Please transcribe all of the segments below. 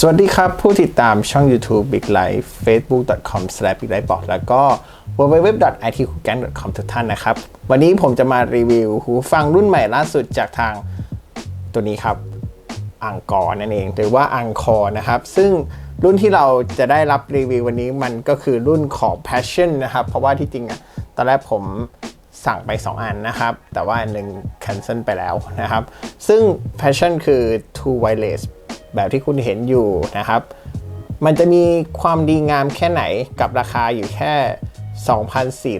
สวัสดีครับ ผู้ติดตามช่อง YouTube Big Life facebook.com/biglife แล้วก็ www.itcookgang.com ทุกท่านนะครับ วันนี้ผมจะมารีวิวหูฟังรุ่นใหม่ล่าสุดจากทางตัวนี้ครับอังกอร์นั่นเอง หรือว่าอังคอร์นะครับ ซึ่งรุ่นที่เราจะได้รับรีวิววันนี้มันก็คือรุ่นของ Passion นะครับ เพราะว่าที่จริงอะตอนแรกผมสั่งไป 2 อันนะครับ แต่ว่าอันหนึ่ง cancel ไปแล้วนะครับ ซึ่ง Passion คือ Two Wireless แบบที่คุณเห็นอยู่นะครับ มันจะมีความดีงามแค่ไหนกับราคาอยู่แค่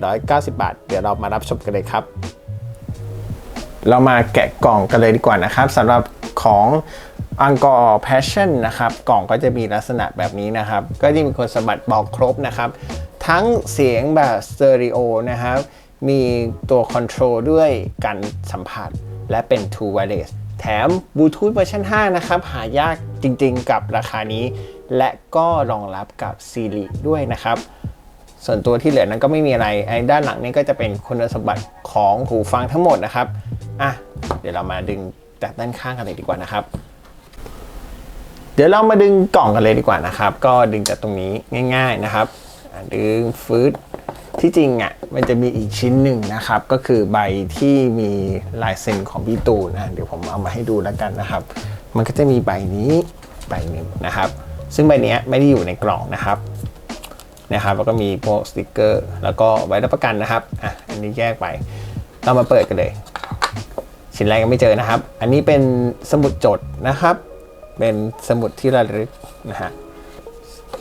2,490 บาท เดี๋ยวเรามารับชมกันเลยครับ เรามาแกะกล่องกันเลยดีกว่านะครับสำหรับของอังกอร์ Passion นะครับ กล่องก็จะมีลักษณะแบบนี้นะครับ ก็จะมีคุณสมบัติบอกครบนะครับ ทั้งเสียงแบบสเตอริโอนะครับ มีตัวคอนโทรลด้วยการสัมผัสและเป็น Two Wireless แถมบลูทูธเวอร์ชัน5 นะครับ หายากจริงๆกับราคานี้ และก็รองรับกับ Siri ด้วยนะครับ ส่วนตัวที่เหลือนั้นก็ไม่มีอะไรไอ้ด้านหลังนี่ก็จะเป็นคุณสมบัติของหูฟังทั้งหมดนะครับอะเดี๋ยวเรามาดึงจากด้านข้างกันเลยดีกว่านะครับ เดี๋ยวเรามาดึงกล่องกันเลยดีกว่านะครับ ก็ดึงจากตรงนี้ง่าย ๆนะครับดึงฟืด ที่จริงอะมันจะมีอีกชิ้นหนึ่งนะครับ ก็คือใบที่มีลายเซ็นของพี่ตูนะเดี๋ยวผมเอามาให้ดูแล้วกันนะครับ มันก็จะมีใบนี้ใบหนึ่งนะครับ ซึ่งใบนี้ไม่ได้อยู่ในกล่องนะครับนะครับ แล้วก็มีพวกสติกเกอร์ แล้วก็ไว้รับประกันนะครับอะอันนี้แยกไปเรามาเปิดกันเลย ชิ้นแรกยังไม่เจอนะครับ อันนี้เป็นสมุดจดนะครับ เป็นสมุดที่ระลึกนะฮะ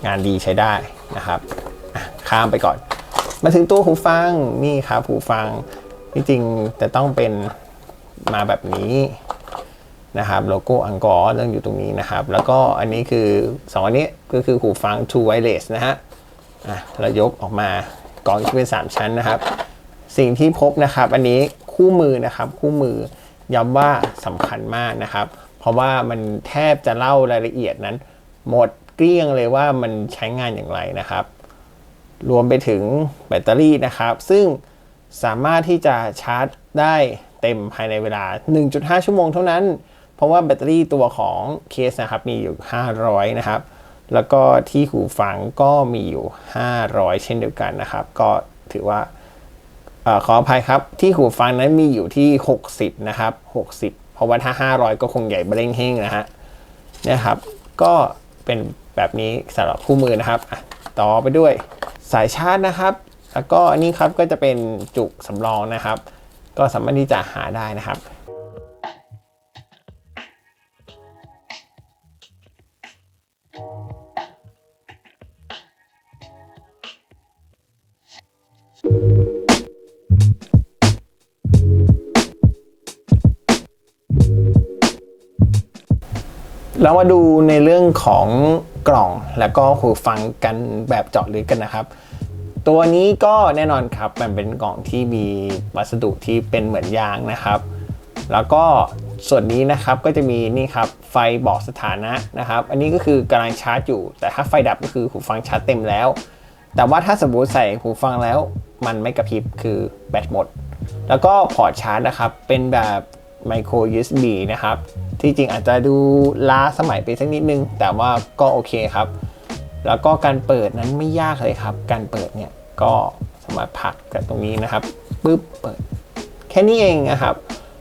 งานดีใช้ได้นะครับอะข้ามไปก่อน มาถึงตัวหูฟังนี่ครับหูฟังที่จริงจะต้องเป็นมาแบบนี้นะครับโลโก้อังกอร์ต้องอยู่ตรงนี้นะครับ แล้วก็อันนี้คือสองอันนี้ก็คือหูฟัง True Wireless นะฮะอะเรายกออกมากล่องที่เป็น 3 ชั้นนะครับ สิ่งที่พบนะครับอันนี้คู่มือนะครับคู่มือย้ำว่าสำคัญมากนะครับ เพราะว่ามันแทบจะเล่ารายละเอียดนั้น หมดเกลี้ยงเลยว่ามันใช้งานอย่างไรนะครับ รวมไปถึงแบตเตอรี่นะครับ ซึ่งสามารถที่จะชาร์จได้เต็มภายในเวลา 1.5 ชั่วโมงเท่านั้น เพราะว่าแบตเตอรี่ตัวของเคสนะครับมีอยู่ 500 นะครับ แล้วก็ที่หูฟังก็มีอยู่ 500 เช่นเดียวกันนะครับ ก็ถือว่าอขออภัยครับ ที่หูฟังนั้นมีอยู่ที่ 60 นะครับ 60 เพราะว่าถ้า 500 ก็คงใหญ่เบร่งเฮงนะฮะเนี่ยครับ ก็เป็นแบบนี้สำหรับคู่มือนะครับ ต่อไปด้วยสายชาร์จนะครับ แล้วก็อันนี้ครับก็จะเป็นจุกสำรองนะครับ ก็สามารถที่จะหาได้นะครับ เรามาดูในเรื่องของกล่องแล้วก็หูฟังกันแบบเจาะลึกกันนะครับ ตัวนี้ก็แน่นอนครับมันเป็นกล่องที่มีวัสดุที่เป็นเหมือนยางนะครับ แล้วก็ส่วนนี้นะครับก็จะมีนี่ครับไฟบอกสถานะนะครับ อันนี้ก็คือกำลังชาร์จอยู่ แต่ถ้าไฟดับก็คือหูฟังชาร์จเต็มแล้ว แต่ว่าถ้าสมมติใส่หูฟังแล้วมันไม่กระพริบคือแบตหมด แล้วก็พอร์ตชาร์จนะครับเป็นแบบ micro USB นะครับ ที่จริงอาจจะดูล้าสมัยไปสักนิดนึง แต่ว่าก็โอเคครับ แล้วก็การเปิดนั้นไม่ยากเลยครับ การเปิดเนี่ยก็สามารถผลักกับตรงนี้นะครับปุ๊บเปิด แค่นี้เองนะครับ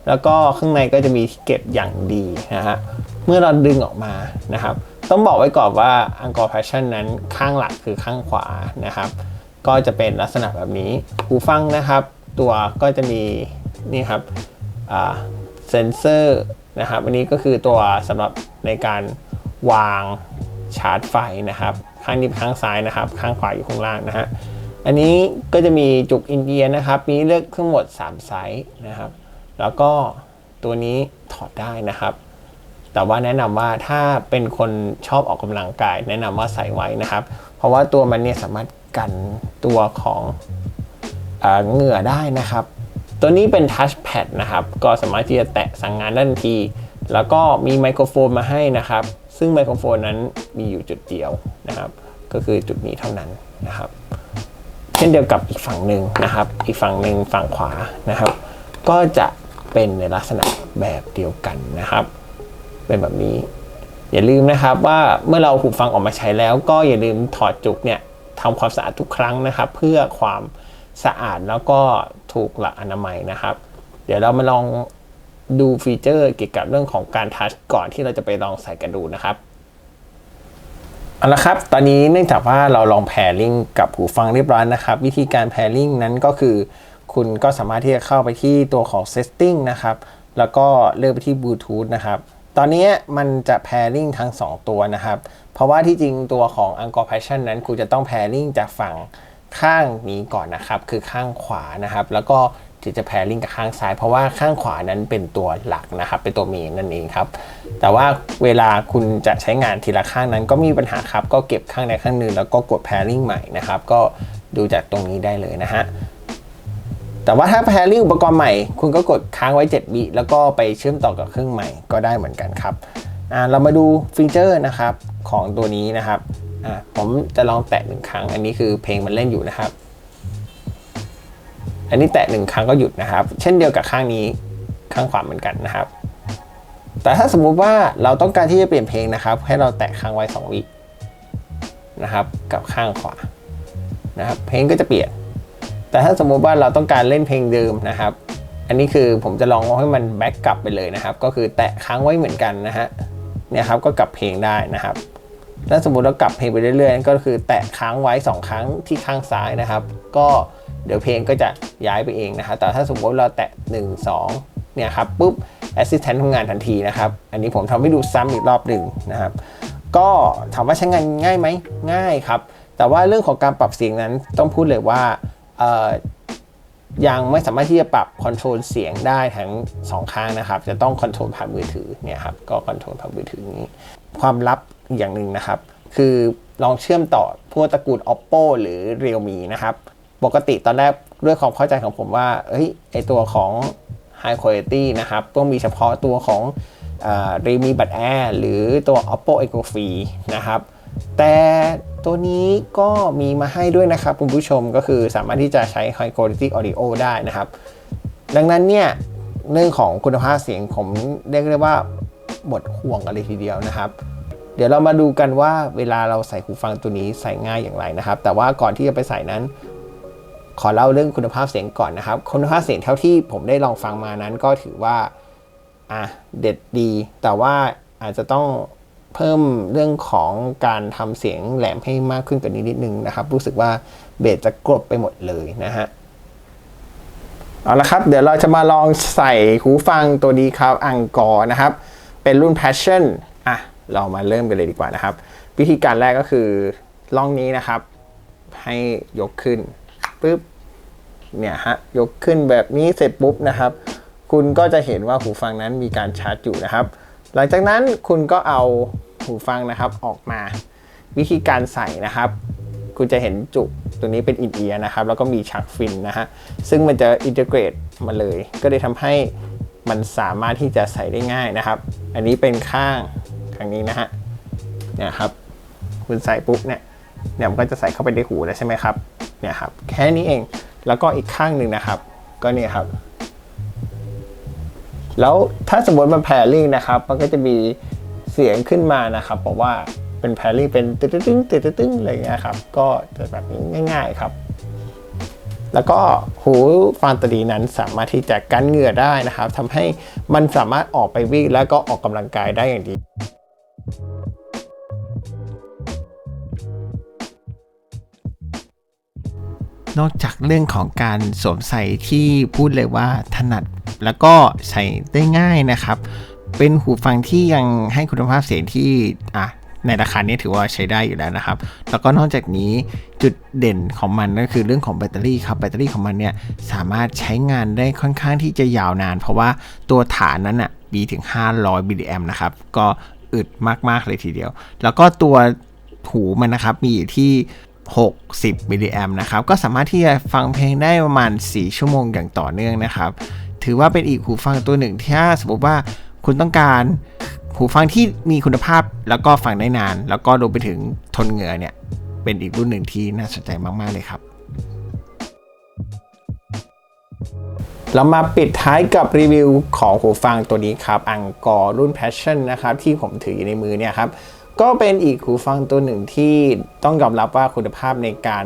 แล้วก็ข้างในก็จะมีเก็บอย่างดีนะฮะเมื่อเราดึงออกมานะครับ ต้องบอกไว้ก่อนว่า Angkor Passion นั้นข้างหลักคือข้างขวานะครับ ก็จะเป็นลักษณะแบบนี้หูฟังนะครับ ตัวก็จะมีนี่ครับเซนเซอร์ นะครับอันนี้ก็คือตัวสำหรับในการวางชาร์จไฟนะครับ ข้างนี้ข้างซ้ายนะครับ ข้างขวาอยู่ข้างล่างนะฮะอันนี้ก็จะมีจุกอินเดียนะครับมีเลือกทั้งหมด 3 ไซส์นะครับ แล้วก็ตัวนี้ถอดได้นะครับ แต่ว่าแนะนำว่าถ้าเป็นคนชอบออกกำลังกาย แนะนำว่าใส่ไว้นะครับ เพราะว่าตัวมันเนี่ยสามารถกันตัวของเอ่อเหงื่อได้นะครับ ตัวนี้เป็นทัชแพดนะครับ ก็สามารถที่จะแตะสั่งงานได้ทันที แล้วก็มีไมโครโฟนมาให้นะครับ ซึ่งไมโครโฟนนั้นมีอยู่จุดเดียวนะครับ ก็คือจุดนี้เท่านั้นนะครับ เช่นเดียวกับอีกฝั่งหนึ่งนะครับ อีกฝั่งหนึ่งฝั่งขวานะครับ ก็จะเป็นในลักษณะแบบเดียวกันนะครับ เป็นแบบนี้ อย่าลืมนะครับว่าเมื่อเราหูฟังออกมาใช้แล้ว ก็อย่าลืมถอดจุกเนี่ยทำความสะอาดทุกครั้งนะครับ เพื่อความ สะอาดแล้วก็ถูกหลักอนามัยนะครับ เดี๋ยวเรามาลองดูฟีเจอร์เกี่ยวกับเรื่องของการทัชก่อนที่เราจะไปลองใส่กันดูนะครับเอาละครับ ตอนนี้เนื่องจากว่าเราลองแพรลิงกับหูฟังเรียบร้อยนะครับ วิธีการแพรลิงนั้นก็คือ คุณก็สามารถที่จะเข้าไปที่ตัวของ setting นะครับ แล้วก็เลือกไปที่บลูทูธนะครับ ตอนนี้มันจะ pairing ทั้ง 2 ตัวนะครับ เพราะว่าที่จริงตัวของ a n c o r Passion นั้นคุณจะต้อง pairing จากฝั่ง ข้างนี้ก่อนนะครับ คือข้างขวานะครับ แล้วก็ถึงจะ pairing กับข้างซ้าย เพราะว่าข้างขวานั้นเป็นตัวหลักนะครับ เป็นตัวเมนนั่นเองครับ แต่ว่าเวลาคุณจะใช้งานทีละข้างนั้นก็มีปัญหาครับ ก็เก็บข้างใดข้างหนึ่งแล้วก็กด pairing ใหม่นะครับ ก็ดูจากตรงนี้ได้เลยนะฮะแต่ว่าถ้าแพรริ่งอุปกรณ์ใหม่ คุณก็กดค้างไว้7วิแล้วก็ไปเชื่อมต่อกับเครื่องใหม่ก็ได้เหมือนกันครับอ่าเรามาดูฟีเจอร์นะครับของตัวนี้นะครับ อ่าผมจะลองแตะหนึ่งครั้ง อันนี้คือเพลงมันเล่นอยู่นะครับ อันนี้แตะหนึ่งครั้งก็หยุดนะครับ เช่นเดียวกับข้างนี้ข้างขวาเหมือนกันนะครับ แต่ถ้าสมมุติว่าเราต้องการที่จะเปลี่ยนเพลงนะครับ ให้เราแตะค้างไว้2วินะครับ กับข้างขวานะครับ เพลงก็จะเปลี่ยน แต่ถ้าสมมุติว่าเราต้องการเล่นเพลงเดิมนะครับ อันนี้คือผมจะลองให้มันแบ็กกลับไปเลยนะครับ ก็คือแตะค้างไว้เหมือนกันนะฮะเนี่ยครับก็กลับเพลงได้นะครับ ถ้าสมมุติเรากลับเพลงไปเรื่อยๆก็คือแตะค้างไว้ 2 ครั้งที่ข้างซ้ายนะครับ ก็เดี๋ยวเพลงก็จะย้ายไปเองนะครับแต่ถ้าสมมติเราแตะ 1 2 เนี่ยครับปุ๊บ Assistant ทำงานทันทีนะครับ อันนี้ผมทำให้ดูซ้ำอีกรอบหนึ่งนะครับ ก็ถามว่าใช้งานง่ายไหมง่ายครับ แต่ว่าเรื่องของการปรับเสียงนั้นต้องพูดเลยว่ายังไม่สามารถที่จะปรับคอนโทรลเสียงได้ทั้งสองข้างนะครับ จะต้องคอนโทรลผ่านมือถือเนี่ยครับ ก็คอนโทรลผ่านมือถือนี้ ความลับอย่างหนึ่งนะครับ คือลองเชื่อมต่อพวกตระกูล oppo หรือ realme นะครับ ปกติตอนแรกด้วยความเข้าใจของผมว่าเฮ้ยไอตัวของ high quality นะครับต้องมีเฉพาะตัวของ realme bud air หรือตัว oppo eco free นะครับ แต่ตัวนี้ก็มีมาให้ด้วยนะครับ คุณผู้ชมก็คือสามารถที่จะใช้ High Quality Audio ได้นะครับ ดังนั้นเนี่ย เรื่องของคุณภาพเสียงผมเรียกได้ว่า หมดห่วงกันเลยทีเดียวนะครับ เดี๋ยวเรามาดูกันว่าเวลาเราใส่หูฟังตัวนี้ใส่ง่ายอย่างไรนะครับ แต่ว่าก่อนที่จะไปใส่นั้น ขอเล่าเรื่องคุณภาพเสียงก่อนนะครับ คุณภาพเสียงเท่าที่ผมได้ลองฟังมานั้นก็ถือว่าอะเด็ดดี แต่ว่าอาจจะต้องเพิ่มเรื่องของการทำเสียงแหลมให้มากขึ้นกว่านี้นิดนึงนะครับ รู้สึกว่าเบสจะกรบไปหมดเลยนะฮะเอาละครับ เดี๋ยวเราจะมาลองใส่หูฟังตัวนี้ครับอังกอร์นะครับ เป็นรุ่น Passion อะ เรามาเริ่มกันเลยดีกว่านะครับ วิธีการแรกก็คือล่องนี้นะครับ ให้ยกขึ้นปุ๊บเนี่ยฮะยกขึ้นแบบนี้เสร็จปุ๊บนะครับ คุณก็จะเห็นว่าหูฟังนั้นมีการชาร์จอยู่นะครับ หลังจากนั้นคุณก็เอาหูฟังนะครับออกมา วิธีการใส่นะครับ คุณจะเห็นจุกตัวนี้เป็นอินเอียร์นะครับ แล้วก็มีชักฟินนะฮะซึ่งมันจะอินเทกรตมาเลย ก็เลยทำให้ มันสามารถที่จะใส่ได้ง่ายนะครับ อันนี้เป็นข้างข้างนี้นะฮะเนี่ยครับคุณใส่ปุ๊บเนี่ยเนี่ยมันก็จะใส่เข้าไปในหูแล้วใช่ไหมครับเนี่ยครับแค่นี้เองแล้วก็อีกข้างหนึ่งนะครับ ก็เนี่ยครับ แล้วถ้าสมมติมันแพรลิงนะครับ มันก็จะมีเสียงขึ้นมานะครับบอกว่าเป็นแพรลิงเป็นตึ๊ดตึ๊ดตึ๊ดตึ๊ดอะไรเงี้ยครับก็จะแบบง่าย ๆครับ แล้วก็หูฟังตดีนั้นสามารถที่จะกันเหงื่อได้นะครับทำให้มันสามารถออกไปวิ่งแล้วก็ออกกำลังกายได้อย่างดีนอกจากเรื่องของการสวมใส่ที่พูดเลยว่าถนัดแล้วก็ใส่ได้ง่ายนะครับ เป็นหูฟังที่ยังให้คุณภาพเสียงที่อะ ในราคานี้ถือว่าใช้ได้อยู่แล้วนะครับ แล้วก็นอกจากนี้จุดเด่นของมันก็คือเรื่องของแบตเตอรี่ครับแบตเตอรี่ของมันเนี่ยสามารถใช้งานได้ค่อนข้างที่จะยาวนาน เพราะว่าตัวฐานนั้นอะมีถึง 500มิลลิแอมนะครับก็อึดมาก ๆ เลยทีเดียว แล้วก็ตัวหูมันนะครับมีอยู่ที่ 60 มิลลิแอมนะครับ ก็สามารถที่จะฟังเพลงได้ประมาณ 4 ชั่วโมงอย่างต่อเนื่องนะครับ ถือว่าเป็นอีกหูฟังตัวหนึ่งที่ถ้าสมมติว่าคุณต้องการ หูฟังที่มีคุณภาพแล้วก็ฟังได้นาน แล้วก็รวมไปถึงทนเหงื่อเนี่ย เป็นอีกรุ่นหนึ่งที่น่าสนใจมาก ๆ เลยครับ เรามาปิดท้ายกับรีวิวของหูฟังตัวนี้ครับอังกอร์รุ่น Passion นะครับ ที่ผมถืออยู่ในมือเนี่ยครับก็เป็นอีกหูฟังตัวหนึ่งที่ต้องยอมรับว่าคุณภาพในการ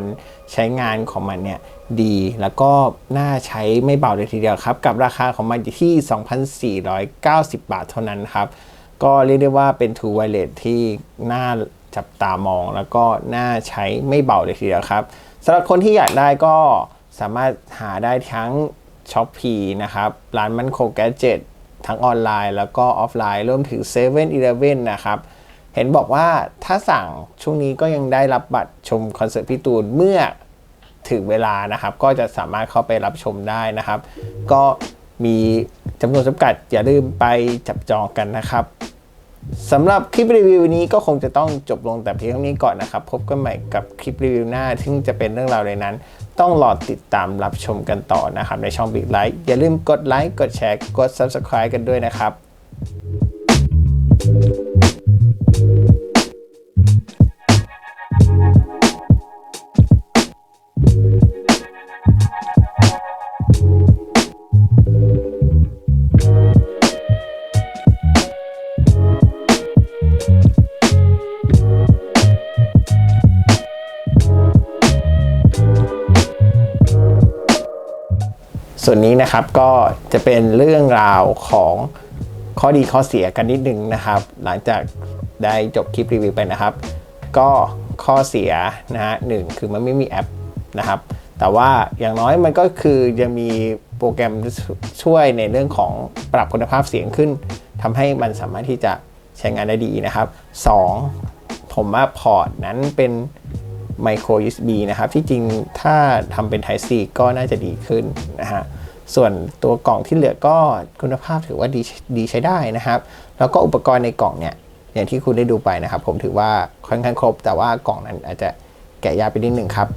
ใช้งานของมันเนี่ยดี แล้วก็น่าใช้ไม่เบาเลยทีเดียวครับ กับราคาของมันอยู่ที่ 2,490 บาทเท่านั้นครับ ก็เรียกได้ว่าเป็น True Wireless ที่น่าจับตามอง แล้วก็น่าใช้ไม่เบาเลยทีเดียวครับสำหรับคนที่อยากได้ก็สามารถหาได้ทั้งช้อปปีนะครับ ร้านมันโคแกจิตทั้งออนไลน์แล้วก็ออฟไลน์รวมถึง7 e เ e ่ e อนะครับ เห็นบอกว่าถ้าสั่งช่วงนี้ก็ยังได้รับบัตรชมคอนเสิร์ตพี่ตูนเมื่อถึงเวลานะครับ ก็จะสามารถเข้าไปรับชมได้นะครับ ก็มี จำนวนจำกัดอย่าลืมไปจับจองกันนะครับสำหรับคลิปรีวิวนี้ก็คงจะต้องจบลงแต่เพียงเท่านี้ก่อนนะครับ พบกันใหม่กับคลิปรีวิวหน้าซึ่งจะเป็นเรื่องราวในนั้น ต้องรอติดตามรับชมกันต่อนะครับ ในช่อง Big Light อย่าลืมกดไลค์กดแชร์กด Subscribe กันด้วยนะครับ ส่วนนี้นะครับก็จะเป็นเรื่องราวของข้อดีข้อเสียกันนิดนึงนะครับ หลังจากได้จบคลิปรีวิวไปนะครับ ก็ข้อเสียนะฮะหนึ่งคือมันไม่มีแอปนะครับ แต่ว่าอย่างน้อยมันก็คือยังมีโปรแกรมช่วยในเรื่องของปรับคุณภาพเสียงขึ้นทำให้มันสามารถที่จะใช้งานได้ดีนะครับ 2. ผมว่าพอร์ตนั้นเป็น micro USB นะครับ ที่จริงถ้าทำเป็น Type C ก็น่าจะดีขึ้นนะฮะส่วนตัวกล่องที่เหลือก็คุณภาพถือว่าดีดีใช้ได้นะครับ แล้วก็อุปกรณ์ในกล่องเนี่ยอย่างที่คุณได้ดูไปนะครับ ผมถือว่าค่อนข้างครบ แต่ว่ากล่องนั้นอาจจะแกะยากไปนิดหนึ่งครับ